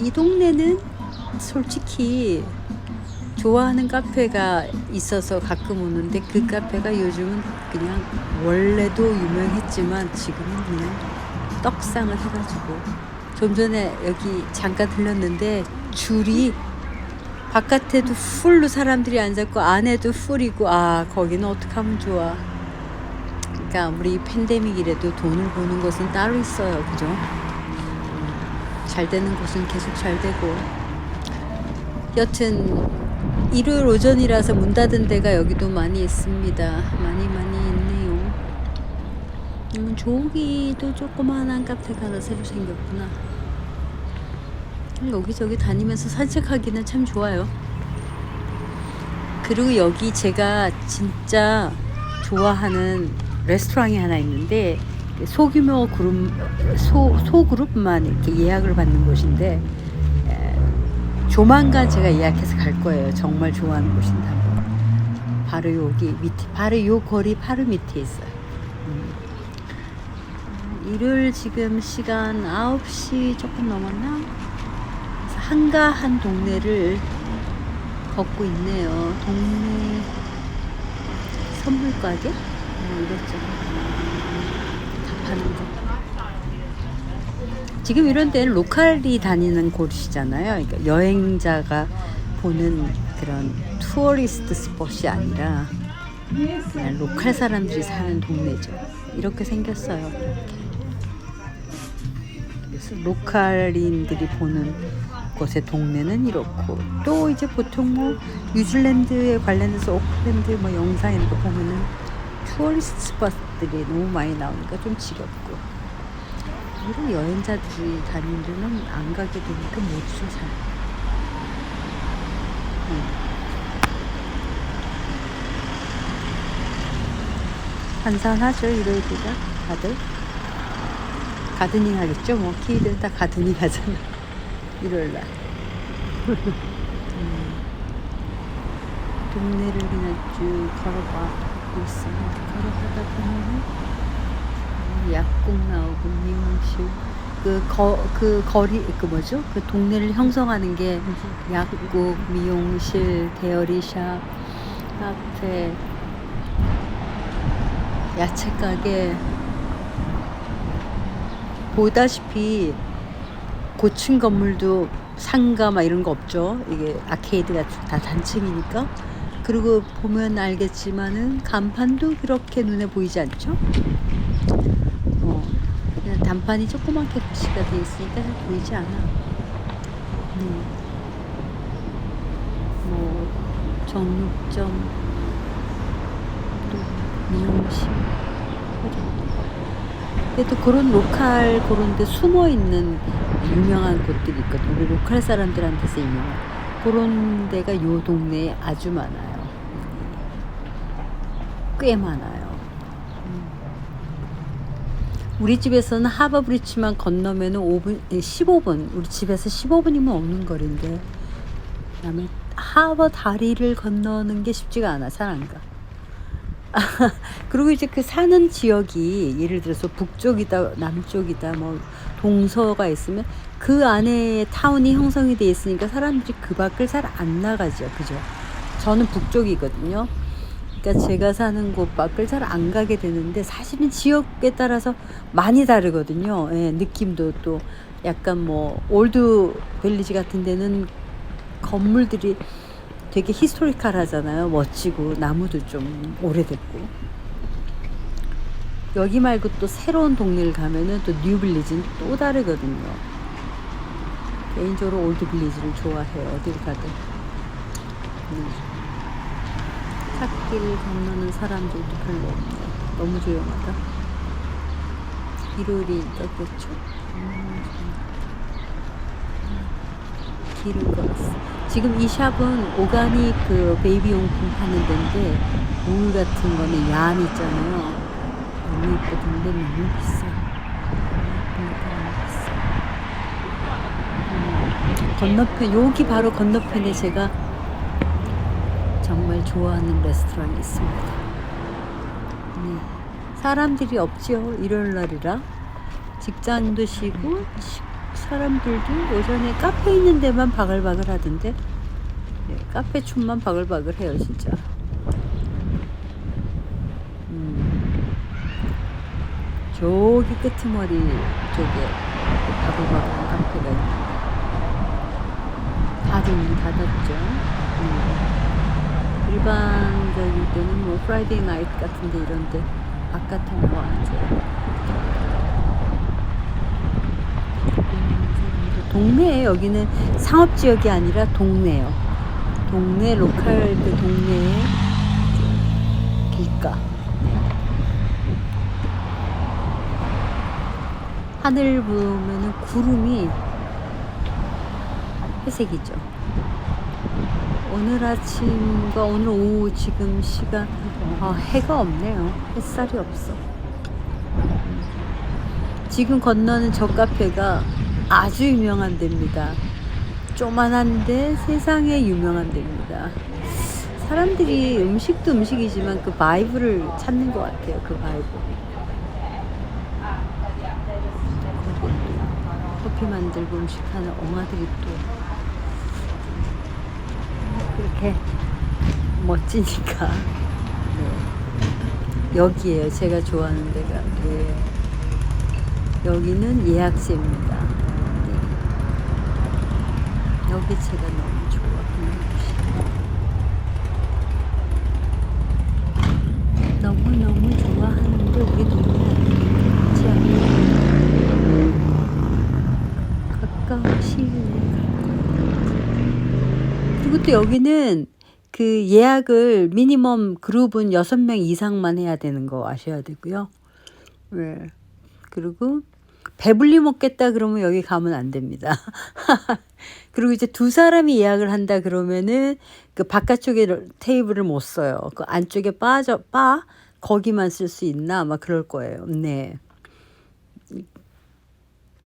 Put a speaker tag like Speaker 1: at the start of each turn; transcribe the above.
Speaker 1: 이 동네는 솔직히 좋아하는 카페가 있어서 가끔 오는데 그 카페가 요즘은 그냥 원래도 유명했지만 지금은 그냥 떡상을 해가지고 좀 전에 여기 잠깐 들렸는데 줄이 바깥에도 풀로 사람들이 앉았고 안에도 풀이고 아 거기는 어떻게 하면 좋아. 그러니까 아무리 팬데믹이라도 돈을 버는 곳은 따로 있어요. 그죠? 음, 잘 되는 곳은 계속 잘 되고. 여튼 일요일 오전이라서 문 닫은 데가 여기도 많이 있습니다. 많이 많이 있네요. 음, 저기도 조그만한 카페가 하나 새로 생겼구나. 여기저기 다니면서 산책하기는 참 좋아요. 그리고 여기 제가 진짜 좋아하는 레스토랑이 하나 있는데 소규모 그룹 소, 소그룹만 이렇게 예약을 받는 곳인데 에, 조만간 제가 예약해서 갈 거예요. 정말 좋아하는 곳인데 한번 바로 여기 밑에 바로 요 거리 바로 밑에 있어요. 음. 일요일 지금 시간 9시 조금 넘었나? 한가한 동네를 걷고 있네요. 동네 선물 가게? 뭐 이것저 파는 거. 지금 이런 데는 로컬이 다니는 곳이잖아요. 그러니까 여행자가 보는 그런 투어리스트 스폿이 아니라 그냥 로컬 사람들이 사는 동네죠. 이렇게 생겼어요. 이렇게. 그래서 로컬인들이 보는 곳의 동네는 이렇고 또 이제 보통 뭐 뉴질랜드에 관련해서 오클랜드 뭐 영상 이런 거 보면은 투어리스트 스팟들이 너무 많이 나오니까 좀 지겹고. 이런 여행자들이 다니는 데는 안 가게 되니까 못 오죠 잘. 음. 한산하죠 일요일이가? 다들? 가드닝 하겠죠 뭐. 키들 다 가드닝 하잖아. 일요일 날. 음. 동네를 그냥 쭉 걸어봐 있습니다 걸어가다 보면은 어, 약국 나오고 미용실 그, 거, 그 거리 그 뭐죠 그 동네를 형성하는 게 약국 미용실 데어리샵 카페 야채 가게 보다시피 고층 건물도 상가 막 이런 거 없죠. 이게 아케이드가 다 단층이니까. 그리고 보면 알겠지만은 간판도 그렇게 눈에 보이지 않죠? 어, 그냥 단판이 조그맣게 표시가 돼 있으니까 잘 보이지 않아. 음. 뭐 정육점 또 미용실 그 정도. 근데 또 그런 로컬 그런 데 숨어 있는 유명한 곳들이 있거든요. 우리 로컬 사람들한테서 유명한 그런 데가 요 동네에 아주 많아요. 꽤 많아요. 음. 우리 집에서는 하버 브리치만 건너면은 5분, 15분, 우리 집에서 15분이면 없는 거리인데, 그다음에 하버 다리를 건너는 게 쉽지가 않아, 가. 그리고 이제 그 사는 지역이 예를 들어서 북쪽이다 남쪽이다 뭐 동서가 있으면 그 안에 타운이 형성이 돼 있으니까 사람들이 그 밖을 잘 안 나가죠 그죠 저는 북쪽이거든요 그러니까 제가 사는 곳 밖을 잘 안 가게 되는데 사실은 지역에 따라서 많이 다르거든요 예, 느낌도 또 약간 뭐 올드 벨리지 같은 데는 건물들이 되게 히스토리컬 하잖아요. 멋지고 나무도 좀 오래됐고. 여기 말고 또 새로운 동네를 가면은 또 뉴빌리지는 또 다르거든요. 개인적으로 올드 빌리지를 좋아해요. 어딜 가든. 음. 찻길 건너는 사람들도 별로 없고 너무 조용하다. 일요일이니까 그렇죠. 음, 길을 걸었어. 지금 이 샵은 오가닉 그 베이비 용품 파는 데인데 물 같은 거는 얀 있잖아요. 너무 이쁘던데 너무 비싸. 음, 건너편 여기 바로 건너편에 제가 정말 좋아하는 레스토랑이 있습니다. 네. 사람들이 없지요 일요일 날이라 직장도 쉬고 사람들도 오전에 카페 있는 데만 바글바글 하던데 네, 카페 춤만 바글바글 해요 진짜 음. 저기 끄트머리 쪽에 바글바글한 카페가 있는데 다들 문 닫았죠 음. 일반적일 때는 뭐 프라이데이 나이트 같은데 이런데 바깥에 나와 앉아요 동네에 여기는 상업 지역이 아니라 동네요. 동네 로컬 그 동네의 길가. 하늘 보면은 구름이 회색이죠. 오늘 아침과 오늘 오후 지금 시간 아, 해가 없네요. 햇살이 없어. 지금 건너는 저 카페가 아주 유명한 데입니다. 조만한데 세상에 유명한 데입니다. 사람들이 음식도 음식이지만 그 바이브를 찾는 것 같아요. 그 바이브. 커피 만들고 음식 하는 엄마들이 또 그렇게 멋지니까. 네. 여기에요. 제가 좋아하는 데가. 네. 여기는 예약제입니다. 네. 여기 제가 너무 좋아하는 곳이 너무너무 좋아하는데 우리 동네랑 같지 않아요. 가까운 시일에 그리고 또 여기는 그 예약을 미니멈 그룹은 6명 이상만 해야 되는 거 아셔야 되고요. 네. 그리고 배불리 먹겠다 그러면 여기 가면 안 됩니다. 그리고 이제 두 사람이 예약을 한다 그러면은 그 바깥쪽에 테이블을 못 써요. 그 안쪽에 빠져 바 거기만 쓸 수 있나 아마 그럴 거예요. 네.